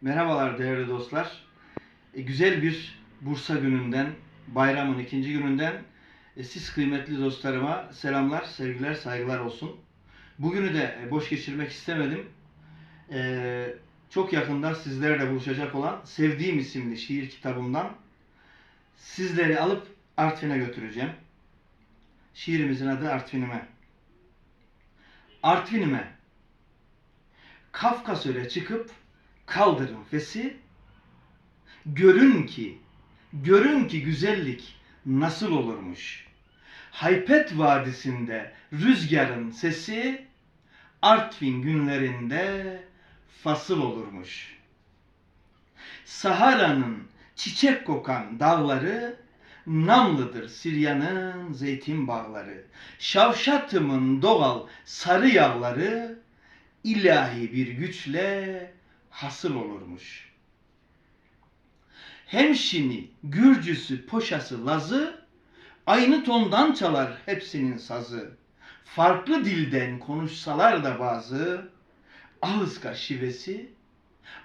Merhabalar değerli dostlar. E, güzel bir Bursa gününden, bayramın ikinci gününden e, siz kıymetli dostlarıma selamlar, sevgiler, saygılar olsun. Bugünü de e, boş geçirmek istemedim. E, çok yakında sizlerle buluşacak olan Sevdiğim isimli şiir kitabımdan sizleri alıp Artvin'e götüreceğim. Şiirimizin adı Artvin'ime. Artvin'ime. Kafkasöre çıkıp kaldırın fesi. Görün ki, görün ki güzellik nasıl olurmuş. Haypet Vadisi'nde rüzgarın sesi Artvin günlerinde fasıl olurmuş. Sahara'nın çiçek kokan dağları Namlıdır Sirya'nın zeytin bağları. Şavşatımın doğal sarı yağları ilahi bir güçle hasıl olurmuş. Hemşini, Gürcüsü, Poşası, Lazı aynı tondan çalar hepsinin sazı. Farklı dilden konuşsalar da bazı Ağızka şivesi,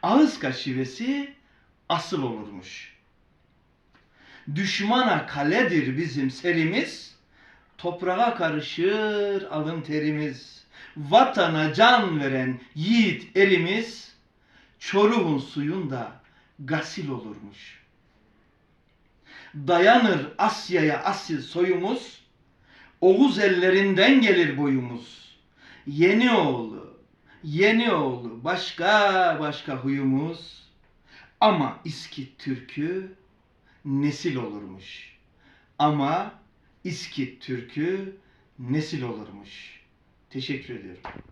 Ağızka şivesi asıl olurmuş. Düşmana kaledir bizim serimiz, toprağa karışır alın terimiz. Vatana can veren yiğit erimiz, Çoruh'un suyunda gasil olurmuş. Dayanır Asya'ya asil soyumuz, Oğuz ellerinden gelir boyumuz. Yeni oğlu, yeni oğlu, başka başka huyumuz. Ama İskit Türk'ü nesil olurmuş. Ama İskit Türk'ü nesil olurmuş. Teşekkür ediyorum.